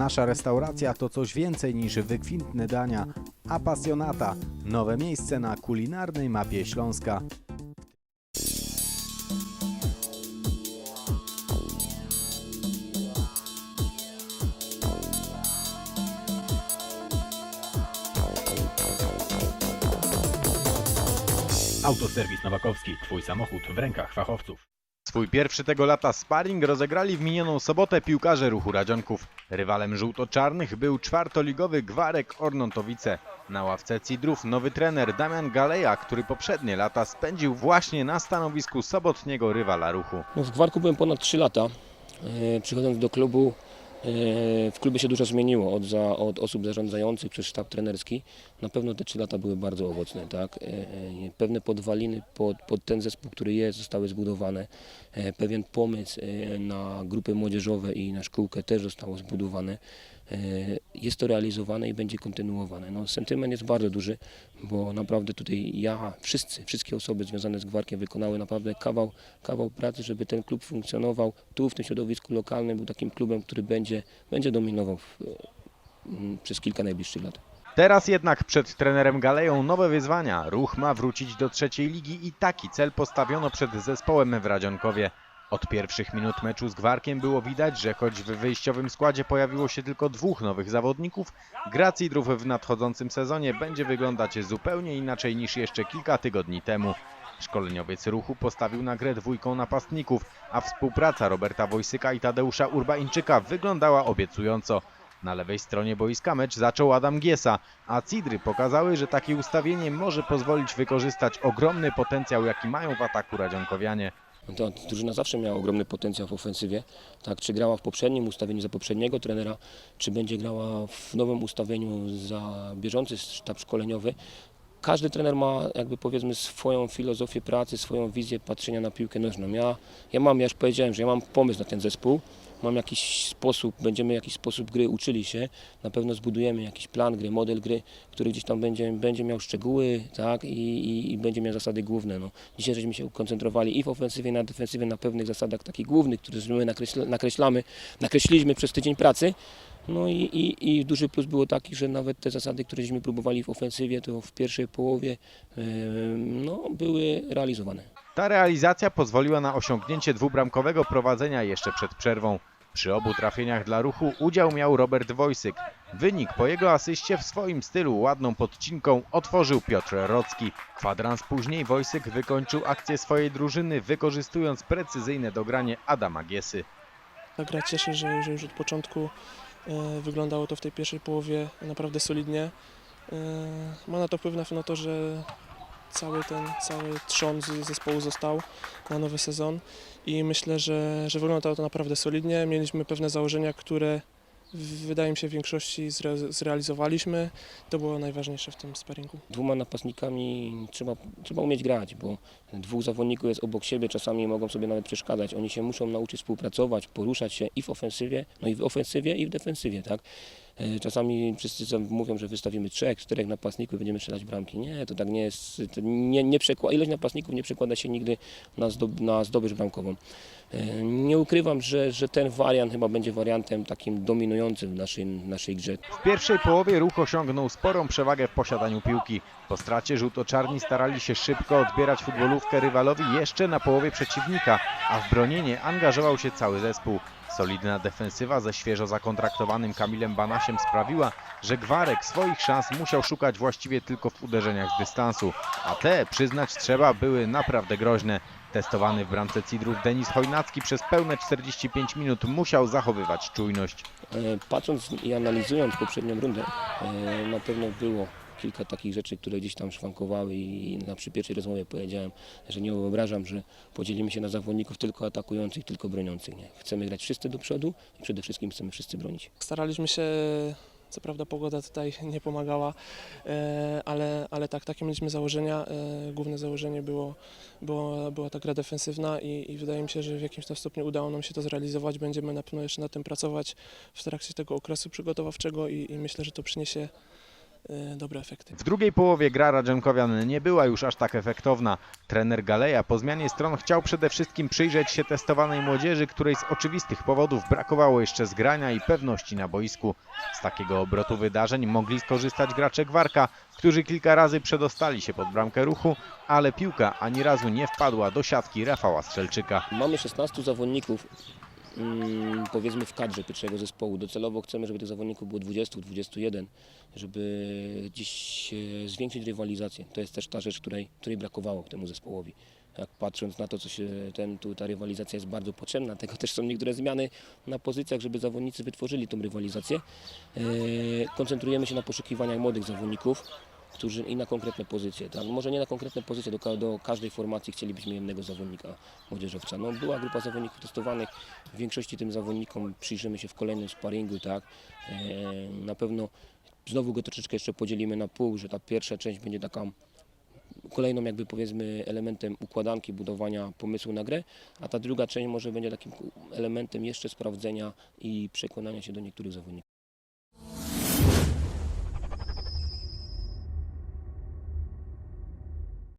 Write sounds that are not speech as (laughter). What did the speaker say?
Nasza restauracja to coś więcej niż wykwintne dania. Apasjonata. Nowe miejsce na kulinarnej mapie Śląska. Autoserwis Nowakowski. Twój samochód w rękach fachowców. Swój pierwszy tego lata sparring rozegrali w minioną sobotę piłkarze ruchu Radzionków. Rywalem żółto-czarnych był czwartoligowy Gwarek Ornontowice. Na ławce Cidrów nowy trener Damian Galeja, który poprzednie lata spędził właśnie na stanowisku sobotniego rywala ruchu. No, w Gwarku byłem ponad 3 lata. E, Przychodząc do klubu, w klubie się dużo zmieniło od, za, od osób zarządzających przez sztab trenerski. Na pewno te 3 lata były bardzo owocne. Tak? E, e, Pewne podwaliny pod, pod ten zespół, który jest, zostały zbudowane. E, Pewien pomysł na grupy młodzieżowe i na szkółkę też zostało zbudowane. E, Jest to realizowane i będzie kontynuowane. No, sentyment jest bardzo duży, bo naprawdę tutaj ja, wszyscy, wszystkie osoby związane z Gwarkiem wykonały naprawdę kawał, kawał pracy, żeby ten klub funkcjonował tu w tym środowisku lokalnym, był takim klubem, który będzie, będzie dominował w, m, przez kilka najbliższych lat. Teraz jednak przed trenerem Galeją nowe wyzwania. Ruch ma wrócić do trzeciej ligi i taki cel postawiono przed zespołem w Radzionkowie. Od pierwszych minut meczu z Gwarkiem było widać, że choć w wyjściowym składzie pojawiło się tylko dwóch nowych zawodników, gra Cidrów w nadchodzącym sezonie będzie wyglądać zupełnie inaczej niż jeszcze kilka tygodni temu. Szkoleniowiec ruchu postawił na grę dwójką napastników, a współpraca Roberta Wojsyka i Tadeusza Urbańczyka wyglądała obiecująco. Na lewej stronie boiska mecz zaczął Adam Giesa, a Cidry pokazały, że takie ustawienie może pozwolić wykorzystać ogromny potencjał, jaki mają w ataku Radzionkowianie. No To drużyna zawsze miała ogromny potencjał w ofensywie. Tak, czy grała w poprzednim ustawieniu za poprzedniego trenera, czy będzie grała w nowym ustawieniu za bieżący sztab szkoleniowy. Każdy trener ma jakby powiedzmy swoją filozofię pracy, swoją wizję patrzenia na piłkę nożną. Ja, ja mam, ja już powiedziałem, że ja mam pomysł na ten zespół. Mam jakiś sposób, będziemy jakiś sposób gry uczyli się. Na pewno zbudujemy jakiś plan gry, model gry, który gdzieś tam będzie, będzie miał szczegóły, tak, i, i, i będzie miał zasady główne. No. Dzisiaj żeśmy się ukoncentrowali i w ofensywie, i na defensywie na pewnych zasadach takich głównych, które my nakreśla, nakreślamy, nakreśliliśmy przez tydzień pracy. No i, i, i duży plus było taki, że nawet te zasady, które żeśmy próbowali w ofensywie, to w pierwszej połowie no, były realizowane. Ta realizacja pozwoliła na osiągnięcie dwubramkowego prowadzenia jeszcze przed przerwą. Przy obu trafieniach dla ruchu udział miał Robert Wojsyk. Wynik po jego asyście w swoim stylu ładną podcinką otworzył Piotr Rocki. Kwadrans później Wojsyk wykończył akcję swojej drużyny, wykorzystując precyzyjne dogranie Adama Giesy. Ta gra cieszy, że, że już od początku e, wyglądało to w tej pierwszej połowie naprawdę solidnie. E, ma na to wpływ na, na to, że cały ten cały trzon z zespołu został na nowy sezon i myślę, że, że wyglądało to naprawdę solidnie. Mieliśmy pewne założenia, które wydaje mi się w większości zre, zrealizowaliśmy. To było najważniejsze w tym sparingu. dwoma napastnikami trzeba, trzeba umieć grać, bo dwóch zawodników jest obok siebie, czasami mogą sobie nawet przeszkadzać. Oni się muszą nauczyć współpracować, poruszać się i w ofensywie, no i w ofensywie i w defensywie, tak? E, Czasami wszyscy mówią, że wystawimy trzech, czterech napastników i będziemy strzelać bramki. Nie, to tak nie jest. Nie, nie przekła- ilość napastników nie przekłada się nigdy na, zdob- na zdobycz bramkową. E, Nie ukrywam, że, że ten wariant chyba będzie wariantem takim dominującym w naszej, naszej grze. W pierwszej połowie ruch osiągnął sporą przewagę w posiadaniu piłki. Po stracie żółto-czarni starali się szybko odbierać futbolówkę rywalowi jeszcze na połowie przeciwnika, a w bronienie angażował się cały zespół. Solidna defensywa ze świeżo zakontraktowanym Kamilem Banasiem sprawiła, że Gwarek swoich szans musiał szukać właściwie tylko w uderzeniach z dystansu, a te, przyznać trzeba, były naprawdę groźne. Testowany w bramce Cidrów Denis Chojnacki przez pełne 45 minut musiał zachowywać czujność. E, Patrząc i analizując poprzednią rundę, e, na pewno było kilka takich rzeczy, które gdzieś tam szwankowały i na przy pierwszej rozmowie powiedziałem, że nie wyobrażam, że podzielimy się na zawodników tylko atakujących, tylko broniących. Nie. Chcemy grać wszyscy do przodu i przede wszystkim chcemy wszyscy bronić. Staraliśmy się, co prawda pogoda tutaj (laughs) nie pomagała, e, ale, ale tak, takie mieliśmy założenia. E, Główne założenie było, było, była ta gra defensywna i, i wydaje mi się, że w jakimś tam stopniu udało nam się to zrealizować. Będziemy na pewno jeszcze nad tym pracować w trakcie tego okresu przygotowawczego i, i myślę, że to przyniesie dobre efekty. W drugiej połowie gra Radzionkowian nie była już aż tak efektowna. Trener Galeja po zmianie stron chciał przede wszystkim przyjrzeć się testowanej młodzieży, której z oczywistych powodów brakowało jeszcze zgrania i pewności na boisku. Z takiego obrotu wydarzeń mogli skorzystać gracze Gwarka, którzy kilka razy przedostali się pod bramkę ruchu, ale piłka ani razu nie wpadła do siatki Rafała Strzelczyka. Mamy 16 zawodników, powiedzmy w kadrze pierwszego zespołu. Docelowo chcemy, żeby tych zawodników było 20-21, żeby dziś e, zwiększyć rywalizację. To jest też ta rzecz, której, której brakowało temu zespołowi. Jak patrząc na to, co się ten, tu, ta rywalizacja jest bardzo potrzebna, dlatego też są niektóre zmiany na pozycjach, żeby zawodnicy wytworzyli tą rywalizację. E, koncentrujemy się na poszukiwaniach młodych zawodników, którzy i na konkretne pozycje. Tak? Może nie na konkretne pozycje, do, do każdej formacji chcielibyśmy jednego zawodnika młodzieżowca. No, była grupa zawodników testowanych, w większości tym zawodnikom przyjrzymy się w kolejnym sparingu. Tak? E, na pewno znowu go troszeczkę jeszcze podzielimy na pół, że ta pierwsza część będzie taka kolejną jakby powiedzmy elementem układanki, budowania pomysłu na grę, a ta druga część może będzie takim elementem jeszcze sprawdzenia i przekonania się do niektórych zawodników.